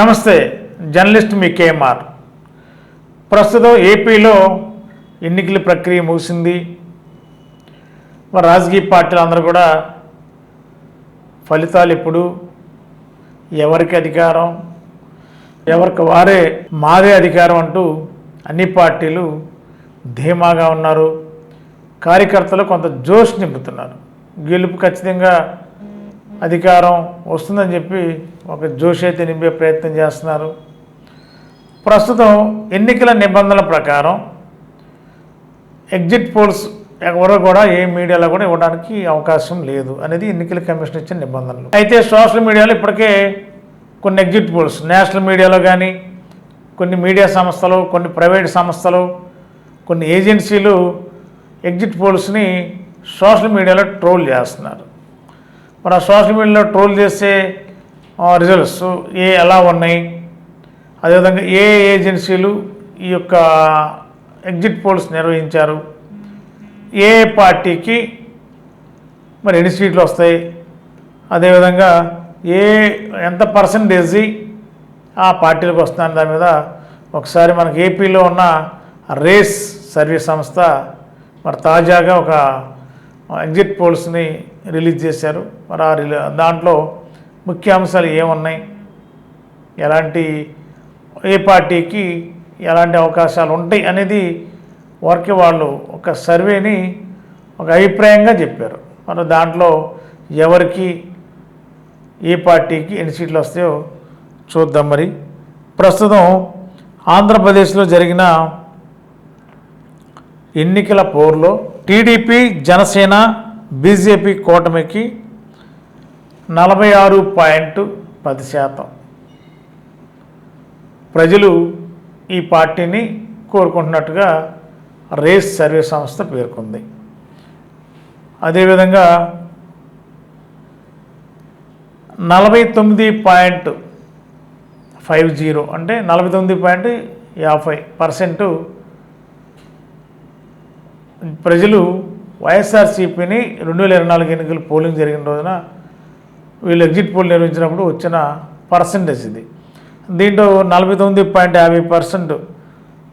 నమస్తే జర్నలిస్ట్ మీ కేఎంఆర్. ప్రస్తుతం ఏపీలో ఎన్నికల ప్రక్రియ ముగిసింది. మరి రాజకీయ పార్టీలు అందరూ కూడా ఫలితాలు ఎప్పుడు? ఎవరికి అధికారం? ఎవరికి వారే మాదే అధికారం అంటూ అన్ని పార్టీలు ధీమాగా ఉన్నారు. కార్యకర్తలు కొంత జోష్ నింపుతున్నారు. గెలుపు ఖచ్చితంగా అధికారం వస్తుందని చెప్పి ఒక జోష్ అయితే నింపే ప్రయత్నం చేస్తున్నారు. ప్రస్తుతం ఎన్నికల నిబంధనల ప్రకారం ఎగ్జిట్ పోల్స్ ఎవరు కూడా ఏ మీడియాలో కూడా ఇవ్వడానికి అవకాశం లేదు అనేది ఎన్నికల కమిషన్ ఇచ్చిన నిబంధనలు. అయితే సోషల్ మీడియాలో ఇప్పటికే కొన్ని ఎగ్జిట్ పోల్స్ నేషనల్ మీడియాలో కానీ కొన్ని మీడియా సంస్థలు కొన్ని ప్రైవేట్ సంస్థలు కొన్ని ఏజెన్సీలు ఎగ్జిట్ పోల్స్ని సోషల్ మీడియాలో ట్రోల్ చేస్తున్నారు. మరి ఆ సోషల్ మీడియాలో ట్రోల్ చేసే రిజల్ట్స్ ఏ ఎలా ఉన్నాయి? అదేవిధంగా ఏ ఏజెన్సీలు ఈ యొక్క ఎగ్జిట్ పోల్స్ నిర్వహించారు? ఏ పార్టీకి మరి ఎన్ని సీట్లు వస్తాయి? అదేవిధంగా ఏ ఎంత పర్సంటేజ్ ఆ పార్టీలకు వస్తుందని దాని మీద ఒకసారి మనకి ఏపీలో ఉన్న రేస్ సర్వీస్ సంస్థ మరి తాజాగా ఒక ఎగ్జిట్ పోల్స్ని రిలీజ్ చేశారు. మరి ఆ రిలీ దాంట్లో ముఖ్య అంశాలు ఏమున్నాయి? ఎలాంటి ఏ పార్టీకి ఎలాంటి అవకాశాలు ఉంటాయి అనేది వరకే వాళ్ళు ఒక సర్వేని ఒక అభిప్రాయంగా చెప్పారు. మరి దాంట్లో ఎవరికి ఏ పార్టీకి ఎన్ని సీట్లు వస్తాయో చూద్దాం మరి. ప్రస్తుతం ఆంధ్రప్రదేశ్లో జరిగిన ఎన్నికల పోరులో టీడీపీ జనసేన బీజేపీ కూటమికి నలభై ఆరు పాయింట్ పది శాతం. ప్రజలు ఈ పార్టీని కోరుకుంటున్నట్టుగా రేస్ సర్వే సంస్థ పేర్కొంది. అదేవిధంగా నలభై తొమ్మిది పాయింట్ ఫైవ్ జీరో అంటే నలభై తొమ్మిది పాయింట్ యాభై పర్సెంటు ప్రజలు వైఎస్ఆర్సీపీని రెండు వేల ఇరవై నాలుగు ఎన్నికలు పోలింగ్ జరిగిన రోజున వీళ్ళు ఎగ్జిట్ పోల్ నిర్వహించినప్పుడు వచ్చిన పర్సంటేజ్ ఇది. దీంట్లో నలభై తొమ్మిది పాయింట్ యాభై పర్సెంట్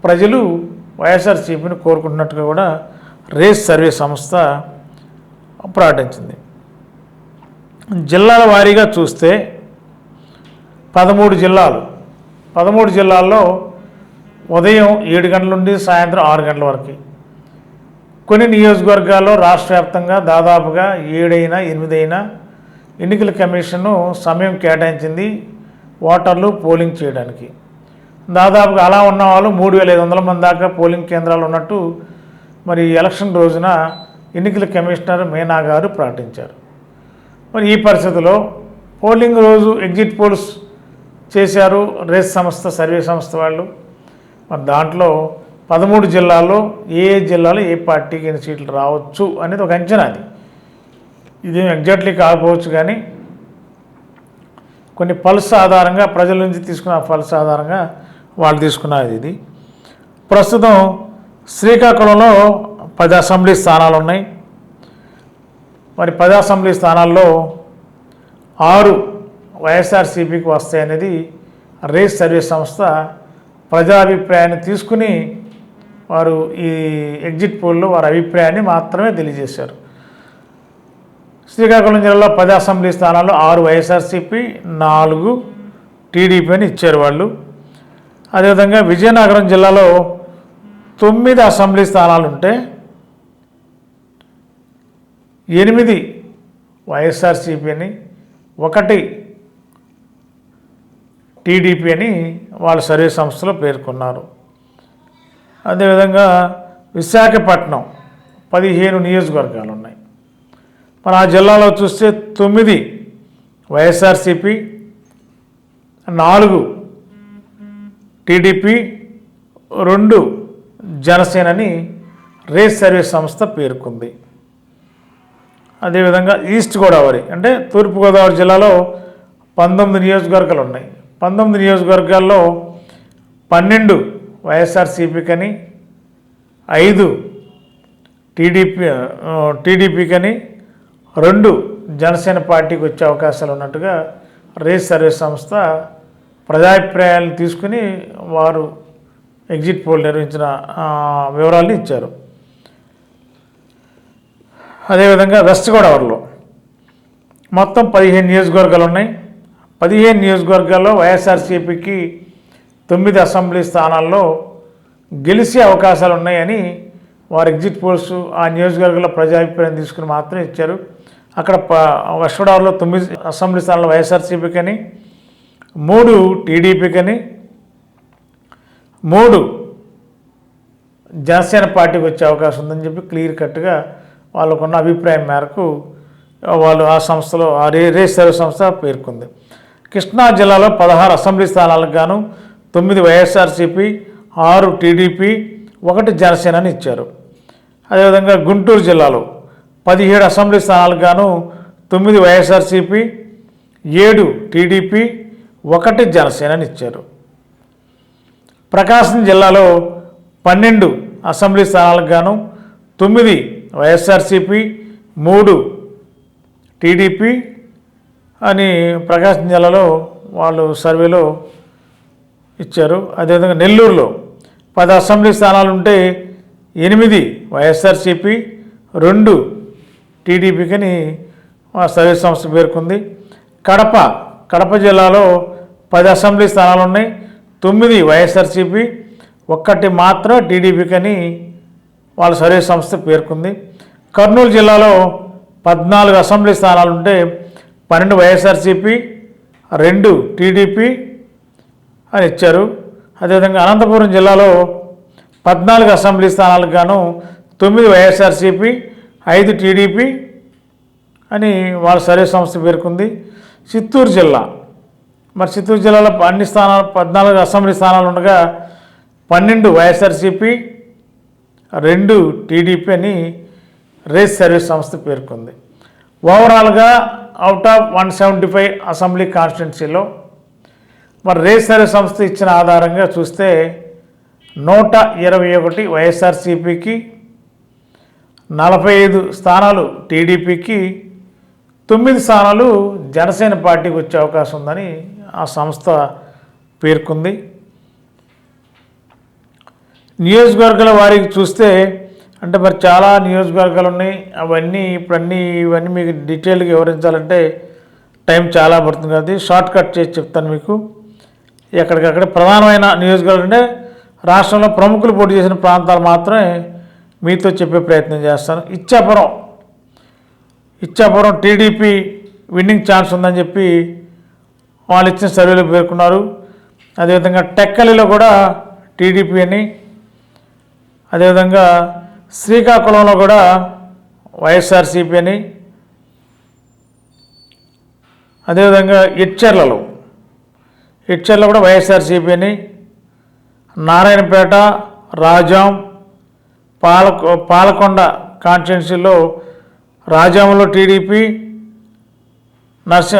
ప్రజలు వైఎస్ఆర్సీపీని కోరుకుంటున్నట్టుగా కూడా రేస్ సర్వే సంస్థ ప్రకటించింది. జిల్లాల వారీగా చూస్తే పదమూడు జిల్లాలు. పదమూడు జిల్లాల్లో ఉదయం ఏడు గంటల నుండి సాయంత్రం ఆరు గంటల వరకు కొన్ని నియోజకవర్గాల్లో రాష్ట్ర వ్యాప్తంగా దాదాపుగా ఏడైనా ఎనిమిదైనా ఎన్నికల కమిషన్ను సమయం కేటాయించింది ఓటర్లు పోలింగ్ చేయడానికి. దాదాపుగా అలా ఉన్న వాళ్ళు మూడు వేల ఐదు వందల మంది దాకా పోలింగ్ కేంద్రాలు ఉన్నట్టు మరి ఎలక్షన్ రోజున ఎన్నికల కమిషనర్ మీనా గారు ప్రకటించారు. మరి ఈ పరిస్థితిలో పోలింగ్ రోజు ఎగ్జిట్ పోల్స్ చేశారు రేస్ సంస్థ సర్వే సంస్థ వాళ్ళు. మరి దాంట్లో పదమూడు జిల్లాల్లో ఏ జిల్లాలో ఏ పార్టీకి ఎన్ని సీట్లు రావచ్చు అనేది ఒక అంచనా అది. ఇది ఎగ్జాక్ట్లీ కాకపోవచ్చు కానీ కొన్ని పల్స్ ఆధారంగా ప్రజల నుంచి తీసుకున్న పల్స్ ఆధారంగా వాళ్ళు తీసుకున్నది ఇది. ప్రస్తుతం శ్రీకాకుళంలో పది అసెంబ్లీ స్థానాలు ఉన్నాయి. మరి పది అసెంబ్లీ స్థానాల్లో ఆరు వైఎస్ఆర్సీపీకి వస్తాయనేది రేస్ సర్వీస్ సంస్థ ప్రజాభిప్రాయాన్ని తీసుకుని వారు ఈ ఎగ్జిట్ పోల్లో వారి అభిప్రాయాన్ని మాత్రమే తెలియజేశారు. శ్రీకాకుళం జిల్లాలో పది అసెంబ్లీ స్థానాల్లో ఆరు వైఎస్ఆర్సీపీ నాలుగు టీడీపీ అని ఇచ్చారు వాళ్ళు. అదేవిధంగా విజయనగరం జిల్లాలో తొమ్మిది అసెంబ్లీ స్థానాలు ఉంటే ఎనిమిది వైఎస్ఆర్సీపీ అని ఒకటి టీడీపీ అని వాళ్ళ సర్వే సంస్థలో పేర్కొన్నారు. అదేవిధంగా విశాఖపట్నం పదిహేను నియోజకవర్గాలు ఉన్నాయి మన ఆ జిల్లాలో చూస్తే తొమ్మిది వైఎస్ఆర్సిపి నాలుగు టీడీపీ రెండు జనసేనని రేస్ సర్వీస్ సంస్థ పేర్కొంది. అదేవిధంగా ఈస్ట్ గోదావరి అంటే తూర్పుగోదావరి జిల్లాలో పంతొమ్మిది నియోజకవర్గాలు ఉన్నాయి పంతొమ్మిది నియోజకవర్గాల్లో పన్నెండు వైఎస్ఆర్సీపీకని ఐదు టీడీపీ టీడీపీకని రెండు జనసేన పార్టీకి వచ్చే అవకాశాలు ఉన్నట్టుగా రేస్ సర్వీస్ సంస్థ ప్రజాభిప్రాయాలను తీసుకుని వారు ఎగ్జిట్ పోల్ నిర్వహించిన వివరాలు వివరాలను ఇచ్చారు. అదేవిధంగా వెస్ట్ గోదావరిలో మొత్తం పదిహేను నియోజకవర్గాలు ఉన్నాయి. పదిహేను నియోజకవర్గాల్లో వైఎస్ఆర్సీపీకి తొమ్మిది అసెంబ్లీ స్థానాల్లో గెలిచే అవకాశాలు ఉన్నాయని వారు ఎగ్జిట్ పోల్స్ ఆ నియోజకవర్గంలో ప్రజాభిప్రాయం తీసుకుని మాత్రం ఇచ్చారు. అక్కడ ప వెస్ట్ గోదావరిలో తొమ్మిది అసెంబ్లీ స్థానాలు వైఎస్ఆర్సీపీకని మూడు టీడీపీకని మూడు జనసేన పార్టీకి వచ్చే అవకాశం ఉందని చెప్పి క్లియర్ కట్గా వాళ్ళకున్న అభిప్రాయం మేరకు వాళ్ళు ఆ సంస్థలో ఆ రే రేస్ సంస్థ పేర్కొంది. కృష్ణా జిల్లాలో పదహారు అసెంబ్లీ స్థానాలకు గాను తొమ్మిది వైఎస్ఆర్సీపీ ఆరు టీడీపీ ఒకటి జనసేనని ఇచ్చారు. అదేవిధంగా గుంటూరు జిల్లాలో పదిహేడు అసెంబ్లీ స్థానాలకు గాను తొమ్మిది వైఎస్ఆర్సీపీ ఏడు టీడీపీ ఒకటి జనసేనని ఇచ్చారు. ప్రకాశం జిల్లాలో పన్నెండు అసెంబ్లీ స్థానాలకు గాను తొమ్మిది వైఎస్ఆర్సీపీ మూడు టీడీపీ అని ప్రకాశం జిల్లాలో వాళ్ళు సర్వేలో ఇచ్చారు. అదేవిధంగా నెల్లూరులో పది అసెంబ్లీ స్థానాలు ఉంటే ఎనిమిది వైఎస్ఆర్సీపీ రెండు టీడీపీకని ఆ సర్వే సంస్థ పేర్కొంది. కడప కడప జిల్లాలో పది అసెంబ్లీ స్థానాలు ఉన్నాయి తొమ్మిది వైఎస్ఆర్సీపీ ఒక్కటి మాత్రం టీడీపీకని వాళ్ళ సర్వే సంస్థ పేర్కొంది. కర్నూలు జిల్లాలో పద్నాలుగు అసెంబ్లీ స్థానాలు ఉంటే పన్నెండు వైఎస్ఆర్సీపీ రెండు టీడీపీ అని ఇచ్చారు. అదేవిధంగా అనంతపురం జిల్లాలో పద్నాలుగు అసెంబ్లీ స్థానాలకు గాను తొమ్మిది వైఎస్ఆర్సీపీ ఐదు టీడీపీ అని వాళ్ళ సర్వే సంస్థ పేర్కొంది. చిత్తూరు జిల్లా. మరి చిత్తూరు జిల్లాలో అన్ని స్థానాలు పద్నాలుగు అసెంబ్లీ స్థానాలు ఉండగా పన్నెండు వైఎస్ఆర్సీపీ రెండు టీడీపీ అని రేస్ సర్వీస్ సంస్థ పేర్కొంది. ఓవరాల్గా out of one seventy five assembly కాన్స్టిట్యున్సీలో మరి రేసర్ సంస్థ ఇచ్చిన ఆధారంగా చూస్తే నూట ఇరవై ఒకటి వైఎస్ఆర్సీపీకి నలభై ఐదు స్థానాలు టీడీపీకి తొమ్మిది స్థానాలు జనసేన పార్టీకి వచ్చే అవకాశం ఉందని ఆ సంస్థ పేర్కొంది. నియోజకవర్గాల వారికి చూస్తే అంటే మరి చాలా నియోజకవర్గాలు ఉన్నాయి. అవన్నీ ఇప్పుడన్నీ ఇవన్నీ మీకు డీటెయిల్గా వివరించాలంటే టైం చాలా పడుతుంది కాబట్టి షార్ట్ కట్ చేసి చెప్తాను మీకు. ఎక్కడికక్కడ ప్రధానమైన నియోజకవర్గం అంటే రాష్ట్రంలో ప్రముఖులు పోటీ చేసిన ప్రాంతాలు మాత్రమే మీతో చెప్పే ప్రయత్నం చేస్తాను. Ichchapuram. Ichchapuram TDP winning chance ఉందని చెప్పి వాళ్ళు ఇచ్చిన సర్వేలో పేర్కొన్నారు. అదేవిధంగా టెక్కలిలో కూడా టీడీపీ అని అదేవిధంగా శ్రీకాకుళంలో కూడా వైఎస్ఆర్సీపీ అని అదేవిధంగా ఎడ్చర్లలో ఇచ్చర్లో కూడా వైఎస్ఆర్సీపీ అని. నారాయణపేట రాజాం పాలకొ పాలకొండ కాన్స్టిట్యున్సీలో రాజాంలో టీడీపీ నర్స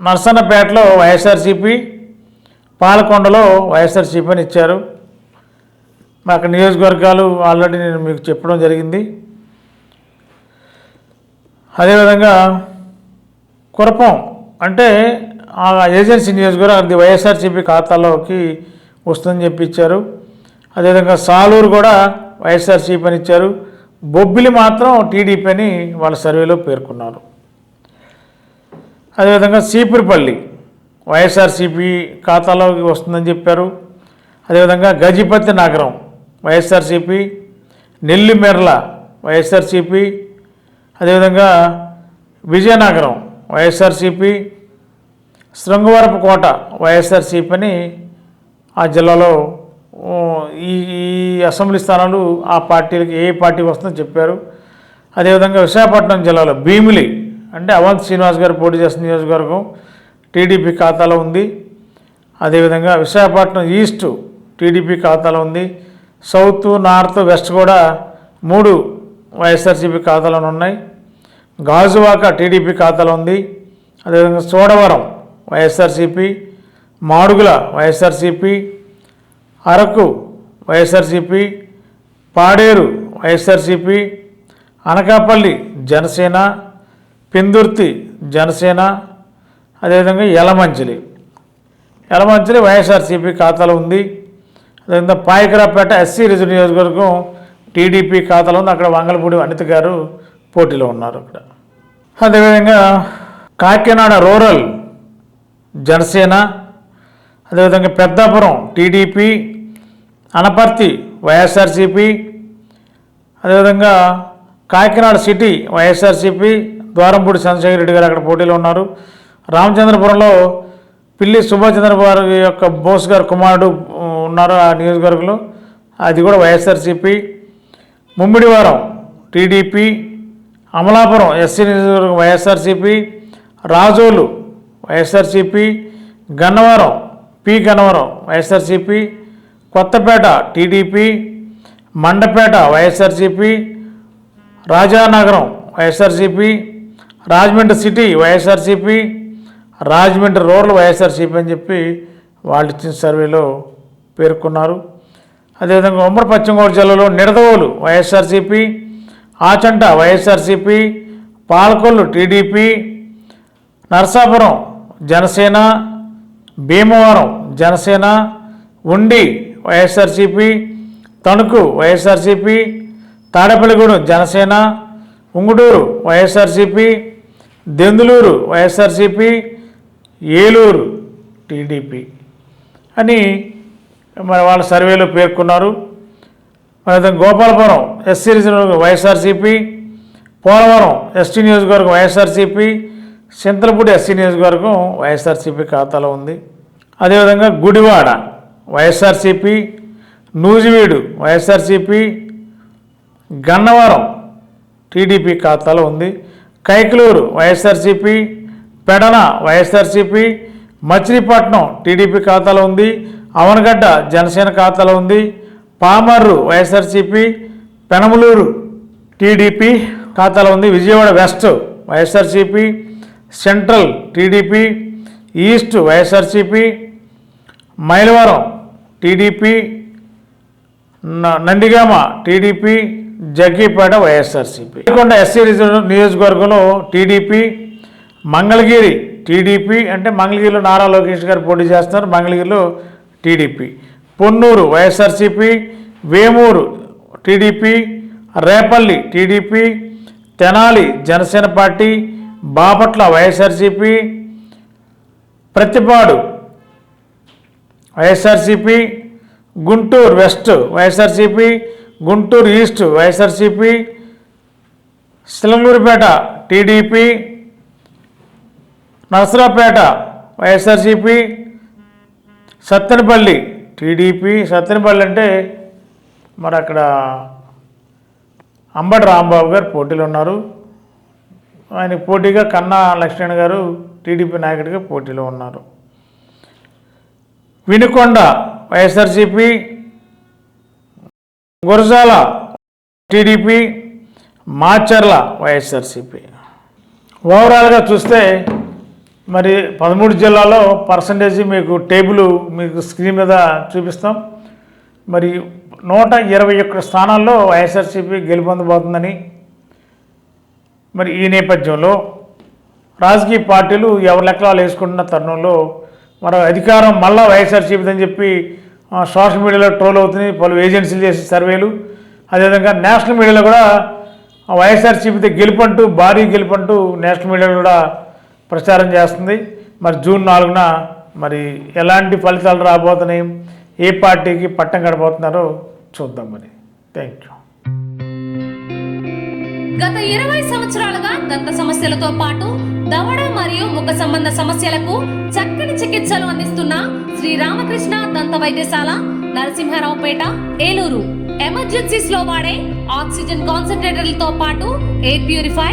నర్సన్నపేటలో వైఎస్ఆర్సీపీ పాలకొండలో వైఎస్ఆర్సీపీ అని ఇచ్చారు. మాకు నియోజకవర్గాలు ఆల్రెడీ నేను మీకు చెప్పడం జరిగింది. అదేవిధంగా కురపం అంటే ఆ ఏజెన్సీ నియోజకవర్గం అది వైఎస్ఆర్సీపీ ఖాతాలోకి వస్తుందని చెప్పి ఇచ్చారు అదేవిధంగా సాలూరు కూడా వైఎస్ఆర్సీపీ అని ఇచ్చారు. బొబ్బిలి మాత్రం టీడీపీ అని వాళ్ళ సర్వేలో పేర్కొన్నారు. అదేవిధంగా సీపురిపల్లి వైఎస్ఆర్సీపీ ఖాతాలోకి వస్తుందని చెప్పారు. అదేవిధంగా గజపతి నగరం వైఎస్ఆర్సీపీ నెల్లిమెర్ల వైఎస్ఆర్సీపీ అదేవిధంగా విజయనగరం వైఎస్ఆర్సీపీ శృంగవరపు కోట వైఎస్ఆర్సీపీ అని ఆ జిల్లాలో ఈ ఈ అసెంబ్లీ స్థానాలు ఆ పార్టీలకి ఏ పార్టీ వస్తుందో చెప్పారు. అదేవిధంగా విశాఖపట్నం జిల్లాలో భీమిలి అంటే అవంత్ శ్రీనివాస్ గారు పోటీ చేసిన నియోజకవర్గం టీడీపీ ఖాతాలో ఉంది. అదేవిధంగా విశాఖపట్నం ఈస్ట్ టీడీపీ ఖాతాలో ఉంది. సౌత్ నార్త్ వెస్ట్ కూడా మూడు వైఎస్ఆర్సీపీ ఖాతాలో ఉన్నాయి. గాజువాక టీడీపీ ఖాతాలో ఉంది. అదేవిధంగా సోడవరం వైఎస్ఆర్సీపీ మాడుగుల వైఎస్ఆర్సీపీ అరకు వైఎస్ఆర్సీపీ పాడేరు వైఎస్ఆర్సీపీ అనకాపల్లి జనసేన పిందుర్తి జనసేన అదేవిధంగా యలమంచిలి. యలమంచిలి వైఎస్ఆర్సీపీ ఖాతాలో ఉంది. అదేవిధంగా పాయకరాపేట ఎస్సీ రిజర్వ్ నియోజకవర్గం టీడీపీ ఖాతాలో ఉంది. అక్కడ వంగలపూడి అనిత గారు పోటీలో ఉన్నారు అక్కడ. అదేవిధంగా కాకినాడ రూరల్ జనసేన అదేవిధంగా పెద్దాపురం టీడీపీ అనపర్తి వైఎస్ఆర్సీపీ అదేవిధంగా కాకినాడ సిటీ వైఎస్ఆర్సీపీ ద్వారంపూడి చంద్రశేఖర రెడ్డి గారు అక్కడ పోటీలో ఉన్నారు. రామచంద్రపురంలో పిల్లి సుభాష్ చంద్రబాబు యొక్క బోస్ గారు కుమారుడు ఉన్నారు ఆ నియోజకవర్గంలో. అది కూడా YSRCP. Mummidivaram TDP Amalapuram SC నియోజకవర్గం YSRCP Razole YSRCP Gannavaram P Gannavaram YSRCP Kothapeta TDP Mandapeta YSRCP Rajanagaram YSRCP Rajahmundry city YSRCP Rajahmundry రోడ్లు వైఎస్ఆర్సీపీ అని చెప్పి వాళ్ళు ఇచ్చిన సర్వేలో పేర్కొన్నారు. అదేవిధంగా ఉమ్మడి పశ్చిమ గోదావరి జిల్లాలో Nidadavolu YSRCP Achanta YSRCP Palakollu TDP Narasapuram Janasena Bhimavaram Janasena Undi YSRCP Tanuku YSRCP Tadepalligudem Janasena Unguturu YSRCP Denduluru YSRCP Eluru TDP అని మరి వాళ్ళ సర్వేలో పేర్కొన్నారు. అదే Gopalapuram SC reserve YSRCP Polavaram ST నియోజకవర్గం వైఎస్ఆర్సీపీ చింతలపూడి ఎస్సీ నియోజకవర్గం వైఎస్ఆర్సీపీ ఖాతాలో ఉంది. అదేవిధంగా Gudivada YSRCP Nuzvid YSRCP Gannavaram TDP ఖాతాలో ఉంది. Kaikaluru YSRCP Pedana YSRCP Machilipatnam TDP ఖాతాలో ఉంది. అవనగడ్డ జనసేన ఖాతాలో ఉంది. పామర్రు వైఎస్ఆర్సీపీ పెనమలూరు టీడీపీ ఖాతాలో ఉంది. Vijayawada west YSRCP central TDP east YSRCP Mylavaram TDP న- Nandigama TDP Jaggayyapeta YSRCP. Konda SC reserve నియోజకవర్గంలో టీడీపీ మంగళగిరి టీడీపీ అంటే మంగళగిరిలో నారా లోకేష్ గారు పోటీ చేస్తున్నారు. మంగళగిరిలో TDP. Ponnuru YSRCP Vemuru TDP Repalle TDP Tenali Janasena party Bapatla YSRCP Prathipadu YSRCP Guntur west YSRCP Guntur east YSRCP సిలంగూరుపేట TDP Narasaraopeta YSRCP Sattenapalli TDP Sattenapalli అంటే మరి అక్కడ అంబటి రాంబాబు గారు పోటీలో ఉన్నారు. ఆయన పోటీగా కన్నా లక్ష్మణ్ గారు టీడీపీ నాయకుడిగా పోటీలో ఉన్నారు. Vinukonda YSRCP Gurazala TDP Macherla YSRCP. ఓవరాల్గా చూస్తే మరి పదమూడు జిల్లాలో పర్సంటేజ్ మీకు టేబుల్ మీకు స్క్రీన్ మీద చూపిస్తాం. మరి నూట ఇరవై ఒక్క స్థానాల్లో వైఎస్ఆర్సీపీ గెలుపొందబోతుందని. మరి ఈ నేపథ్యంలో రాజకీయ పార్టీలు ఎవరి లెక్కలు వేసుకుంటున్న తరుణంలో మరి అధికారం మళ్ళా వైఎస్ఆర్సీపీ అని చెప్పి సోషల్ మీడియాలో ట్రోల్ అవుతుంది పలు ఏజెన్సీలు చేసే సర్వేలు. అదేవిధంగా నేషనల్ మీడియాలో కూడా వైఎస్ఆర్సీపీతో గెలుపంటూ భారీ గెలుపంటూ నేషనల్ మీడియాలో కూడా ప్రచారం చేస్తుంది. మరి జూన్ నాలుగున మరి ఎలాంటి ఫలితాలు రాబోతున్నాయి? ఏ పార్టీకి పట్టం గడబోతున్నారో చూద్దాం మరి. థ్యాంక్ యూ గత ఇరవై సంవత్సరాలుగా దంత సమస్యలతో పాటు దవడ మరియు ముఖ సంబంధ సమస్యలకు చక్కని చికిత్సలు అందిస్తున్న శ్రీ రామకృష్ణ దంత వైద్యశాల నరసింహారావుపేట ఏలూరు. ఎమర్జెన్సీస్లో వాడే ఆక్సిజన్ కాన్సన్ట్రేటర్లతో పాటు air purify